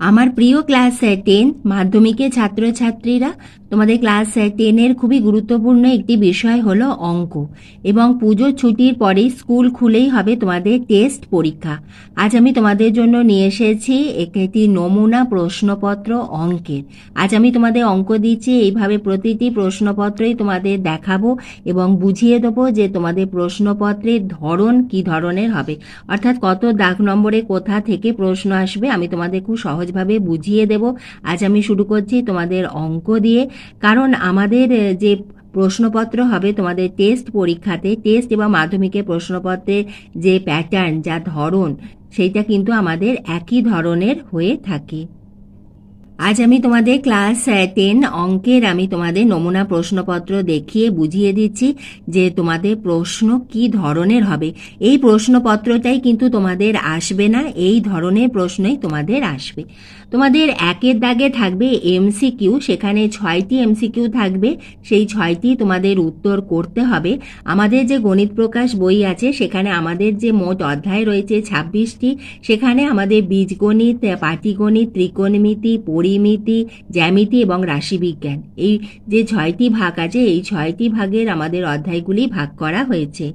আমার প্রিয় class ten মাধ্যমিকের ছাত্রছাত্রীরা তোমাদের ক্লাস টেনের খুবই গুরুত্বপূর্ণ একটি বিষয় হলো অঙ্ক। এবং পুজোর ছুটির পরেই স্কুল খুলেই হবে তোমাদের টেস্ট পরীক্ষা। আজ আমি তোমাদের জন্য নিয়ে এসেছি একটি নমুনা প্রশ্নপত্র অঙ্কের। আজ আমি তোমাদের অঙ্ক দিচ্ছি, এইভাবে প্রতিটি প্রশ্নপত্রই তোমাদের দেখাবো এবং বুঝিয়ে দেবো যে তোমাদের প্রশ্নপত্রের ধরন কি ধরনের হবে। অর্থাৎ কত দাগ নম্বরে কোথা থেকে প্রশ্ন আসবে, আমি তোমাদের খুব সহজভাবে বুঝিয়ে দেব। আজ আমি শুরু করছি তোমাদের অঙ্ক দিয়ে। কারণ আমাদের যে প্রশ্নপত্র হবে তোমাদের টেস্ট পরীক্ষাতে টেস্ট এবং মাধ্যমিকের প্রশ্নপত্রের যে প্যাটার্ন যা ধরন, সেইটা কিন্তু আমাদের একই ধরনের হয়ে থাকে। আজ আমি তোমাদের ক্লাস টেন অঙ্কের আমি তোমাদের নমুনা প্রশ্নপত্র দেখিয়ে বুঝিয়ে দিচ্ছি যে তোমাদের প্রশ্ন কি ধরনের হবে। এই প্রশ্নপত্রটাই কিন্তু তোমাদের আসবে না, এই ধরনের প্রশ্নই তোমাদের আসবে। তোমাদের একের দাগে থাকবে এমসিকিউ সেখানে ছয়টি এমসিকিউ থাকবে, সেই ছয়টি তোমাদের উত্তর করতে হবে। আমাদের যে গণিত প্রকাশ বই আছে, সেখানে আমাদের যে মোট অধ্যায় রয়েছে ছাব্বিশটি, সেখানে আমাদের বীজগণিত, পাটিগণিত, ত্রিকোণমিতি পরিমিতি, জ্যামিতি এবং রাশিবিজ্ঞান। এই যে ছয়টি ভাগ আছে, এই ছয়টি ভাগের আমাদের অধ্যায়গুলি ভাগ করা হয়েছে।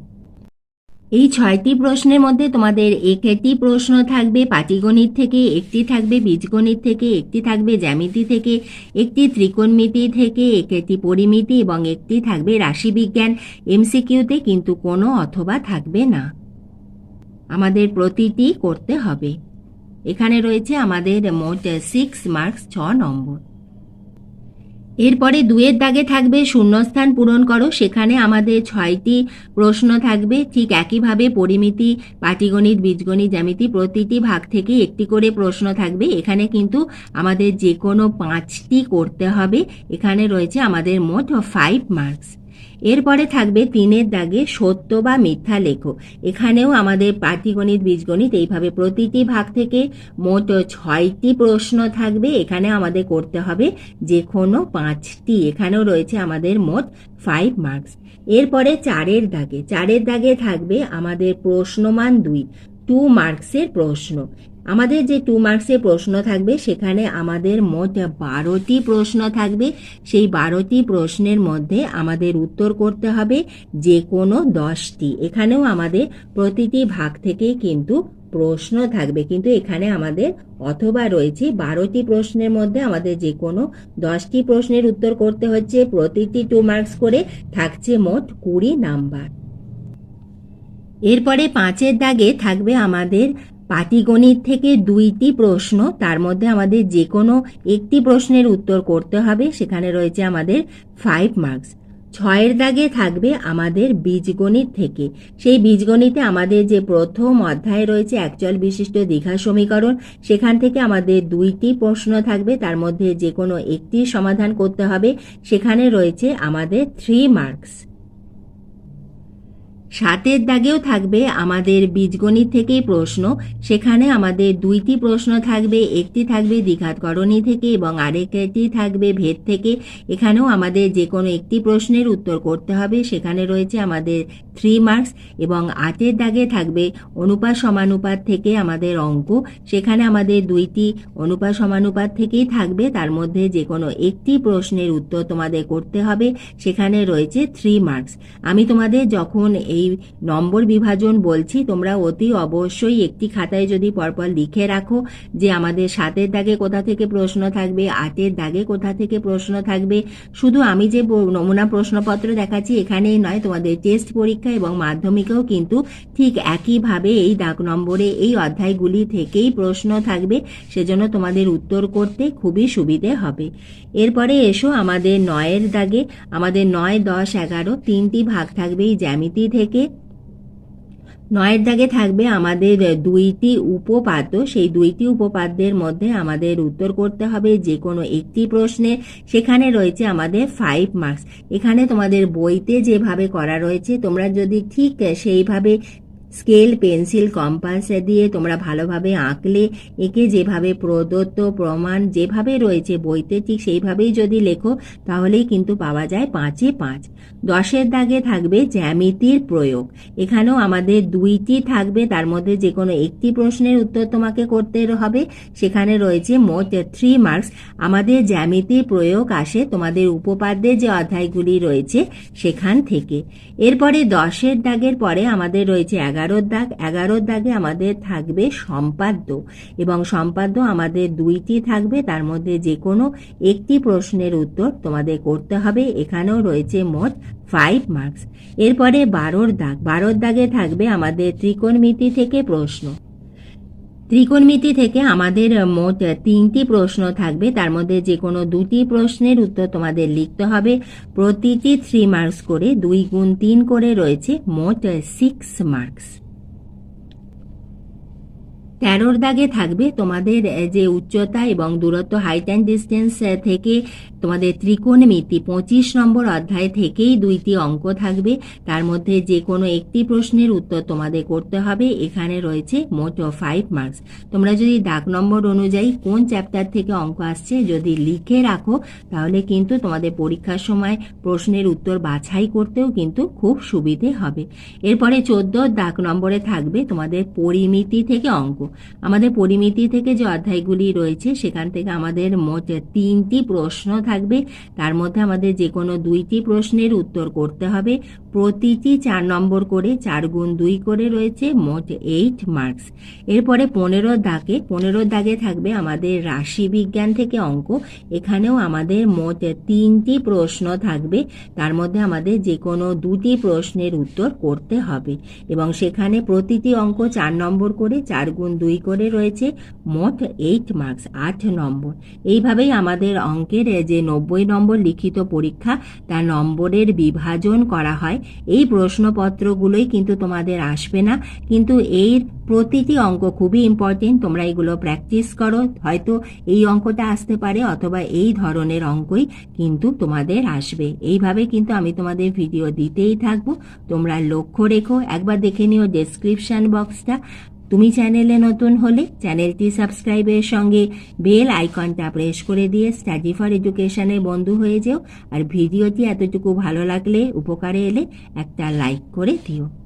এই ছয়টি প্রশ্নের মধ্যে তোমাদের একটি প্রশ্ন থাকবে, পাটিগণিত থেকে, একটি থাকবে বীজগণিত থেকে, একটি থাকবে জ্যামিতি থেকে, একটি ত্রিকোণমিতি থেকে, একটি পরিমিতি এবং একটি থাকবে রাশিবিজ্ঞান। এমসিকিউতে কিন্তু কোনো অথবা থাকবে না। আমাদের প্রতিটি করতে হবে। এখানে রয়েছে আমাদের মোট সিক্স মার্কস ছ নম্বর। এরপরে দুয়ের দাগে থাকবে শূন্যস্থান পূরণ করো, সেখানে আমাদের ছয়টি প্রশ্ন থাকবে। ঠিক একইভাবে পরিমিতি, পাটিগণিত, বীজগণিত জ্যামিতি প্রতিটি ভাগ থেকে একটি করে প্রশ্ন থাকবে। এখানে কিন্তু আমাদের যে কোনো পাঁচটি করতে হবে। এখানে রয়েছে আমাদের মোট ফাইভ মার্কস এরপরে থাকবে তিনের দাগে সত্য বা মিথ্যা লেখো। এখানেও আমাদের পাটিগণিত বীজগণিত এইভাবে প্রতিটি ভাগ থেকে মোট ছয়টি প্রশ্ন থাকবে। এখানে আমাদের করতে হবে যে কোনো পাঁচটি। এখানেও রয়েছে আমাদের মোট ফাইভ মার্কস এরপরে চারের দাগে। চারের দাগে থাকবে আমাদের প্রশ্নমান দুই। টু মার্কসের প্রশ্ন। আমাদের যে টু মার্কসের প্রশ্ন থাকবে, সেখানে আমাদের মোট বারোটি প্রশ্ন থাকবে। সেই বারোটি প্রশ্নের মধ্যে আমাদের উত্তর করতে হবে যে কোনো দশটি। এখানেও আমাদের প্রতিটি ভাগ থেকে কিন্তু প্রশ্ন থাকবে। কিন্তু এখানে আমাদের অথবা রয়েছে বারোটি প্রশ্নের মধ্যে আমাদের যে কোনো দশটি প্রশ্নের উত্তর করতে হচ্ছে। প্রতিটি টু মার্কস করে থাকছে মোট কুড়ি নাম্বার। এরপরে পাঁচের দাগে থাকবে আমাদের পাটিগণিত থেকে দুইটি প্রশ্ন, তার মধ্যে আমাদের যে কোনো একটি প্রশ্নের উত্তর করতে হবে, সেখানে রয়েছে আমাদের ফাইভ মার্কস ছয়ের দাগে থাকবে আমাদের বীজগণিত থেকে। সেই বীজগণিতে আমাদের যে প্রথম অধ্যায় রয়েছে একচল বিশিষ্ট দীঘা সমীকরণ, সেখান থেকে আমাদের দুইটি প্রশ্ন থাকবে, তার মধ্যে যে কোনো একটি সমাধান করতে হবে, সেখানে রয়েছে আমাদের থ্রি মার্কস সাতের দাগেও থাকবে আমাদের বীজগণিত থেকেই প্রশ্ন। সেখানে আমাদের দুইটি প্রশ্ন থাকবে, একটি থাকবে দ্বিঘাতকরণী থেকে এবং আরেকটি থাকবে ভেদ থেকে। এখানেও আমাদের যে কোনো একটি প্রশ্নের উত্তর করতে হবে। সেখানে রয়েছে আমাদের থ্রি মার্কস এবং আটের দাগে থাকবে অনুপাত সমানুপাত থেকে আমাদের অঙ্ক। সেখানে আমাদের দুইটি অনুপাত সমানুপাত থেকেই থাকবে। তার মধ্যে যে কোনো একটি প্রশ্নের উত্তর তোমাদের করতে হবে। সেখানে রয়েছে থ্রি মার্কস আমি তোমাদের যখন এই নম্বর বিভাজন বলছি, তোমরা অতি অবশ্যই একটি খাতায় যদি পরপর লিখে রাখো যে আমাদের সাতের দাগে কোথা থেকে প্রশ্ন থাকবে, আটের দাগে কোথা থেকে প্রশ্ন থাকবে। শুধু আমি যে নমুনা প্রশ্নপত্র দেখাচ্ছি এখানেই নয়, তোমাদের টেস্ট পরীক্ষা এবং মাধ্যমিকেও কিন্তু ঠিক একইভাবে এই দাগ নম্বরে এই অধ্যায়গুলি থেকেই প্রশ্ন থাকবে, সেজন্য তোমাদের উত্তর করতে খুবই সুবিধে হবে। এরপরে এসো আমাদের নয়ের দাগে, আমাদের নয়, দশ, এগারো তিনটি ভাগ থাকবে এই জ্যামিতি থেকে। নয়ের দাগে থাকবে আমাদের দুইটি উপপাদ্য। সেই দুইটি উপপাদ্যের মধ্যে আমাদের উত্তর করতে হবে যে কোনো একটি প্রশ্নে। সেখানে রয়েছে আমাদের ফাইভ মার্কস এখানে তোমাদের বইতে যেভাবে করা রয়েছে, তোমরা যদি ঠিক সেইভাবে স্কেল, পেন্সিল, কম্পাস দিয়ে তোমরা ভালোভাবে আঁকলে, একে যেভাবে প্রদত্ত প্রমাণ যেভাবে রয়েছে বইতে, ঠিক সেইভাবেই যদি লেখো, তাহলেই কিন্তু পাওয়া যায় পাঁচে পাঁচ। দশের দাগে থাকবে জ্যামিতির প্রয়োগ। এখানেও আমাদের দুইটি থাকবে, তার মধ্যে যে কোনো একটি প্রশ্নের উত্তর তোমাকে করতে হবে। সেখানে রয়েছে মোট থ্রি মার্কস। আমাদের জ্যামিতির প্রয়োগ আসে তোমাদের উপপাদ্যের যে অধ্যায়গুলি রয়েছে সেখান থেকে। এরপরে দশের দাগের পরে আমাদের রয়েছে এগারোর দাগ এগারোর দাগে আমাদের থাকবে সম্পাদ্য এবং সম্পাদ্য আমাদের দুইটি থাকবে। তার মধ্যে যে কোনো একটি প্রশ্নের উত্তর তোমাদের করতে হবে। এখানেও রয়েছে মোট ফাইভ মার্কস এরপরে বারোর দাগ, বারোর দাগে থাকবে আমাদের ত্রিকোণমিতি থেকে প্রশ্ন। ত্রিকোণমিতি থেকে আমাদের মোট তিনটি প্রশ্ন থাকবে। তার মধ্যে যে কোনো দুটি প্রশ্নের উত্তর তোমাদের লিখতে হবে। প্রতিটি থ্রি মার্কস করে দুই গুণ তিন করে রয়েছে মোট সিক্স মার্কস তেরোর দাগে থাকবে তোমাদের যে উচ্চতা এবং দূরত্ব হাইট অ্যান্ড ডিস্টেন্স থেকে তোমাদের ত্রিকোণমিতি পঁচিশ নম্বর অধ্যায় থেকেই দুইটি অঙ্ক থাকবে। তার মধ্যে যে কোনো একটি প্রশ্নের উত্তর তোমাদের করতে হবে। এখানে রয়েছে মোট ফাইভ মার্কস তোমরা যদি ডাক নম্বর অনুযায়ী কোন চ্যাপ্টার থেকে অঙ্ক আসছে যদি লিখে রাখো, তাহলে কিন্তু তোমাদের পরীক্ষার সময় প্রশ্নের উত্তর বাছাই করতেও কিন্তু খুব সুবিধে হবে। এরপরে চোদ্দ ডাক নম্বরে থাকবে তোমাদের পরিমিতি থেকে অঙ্ক। আমাদের পরিমিতি থেকে যে অধ্যায়গুলি রয়েছে, সেখান থেকে আমাদের মোট তিনটি প্রশ্ন থাকবে। তার মধ্যে আমাদের যে কোনো দুইটি প্রশ্নের উত্তর করতে হবে। প্রতিটি চার নম্বর করে চার গুণ দুই করে রয়েছে মোট এইট মার্কস এরপরে পনেরো দাগে পনেরো দাগে থাকবে আমাদের রাশি বিজ্ঞান থেকে অঙ্ক। এখানেও আমাদের মোট তিনটি প্রশ্ন থাকবে। তার মধ্যে আমাদের যে কোনো দুটি প্রশ্নের উত্তর করতে হবে। এবং সেখানে প্রতিটি অঙ্ক চার নম্বর করে চার গুণ দুই করে রয়েছে, মোট এইট মার্কস আট নম্বর। এইভাবেই আমাদের অঙ্কের যে নব্বই নম্বর লিখিত পরীক্ষা, তার নম্বরের বিভাজন করা হয়। এই প্রশ্নপত্রগুলোই কিন্তু তোমাদের আসবে না। কিন্তু এর প্রতিটি অঙ্ক খুবই ইম্পর্টেন্ট তোমরা এগুলো প্র্যাকটিস করো। হয়তো এই অঙ্কটা আসতে পারে অথবা এই ধরনের অঙ্কই কিন্তু তোমাদের আসবে। এইভাবে কিন্তু আমি তোমাদের ভিডিও দিতেই থাকব। তোমরা লক্ষ্য রেখো। একবার দেখে নিও ডেসক্রিপশান বক্সটা তুমি চ্যানেলে নতুন হলে চ্যানেলটি সাবস্ক্রাইবের সঙ্গে বেল আইকনটা প্রেস করে দিয়ে স্টাডি ফর এডুকেশনের বন্ধু হয়ে যেও। আর ভিডিওটি এতটুকু ভালো লাগলে, উপকারে এলে একটা লাইক করে দিও।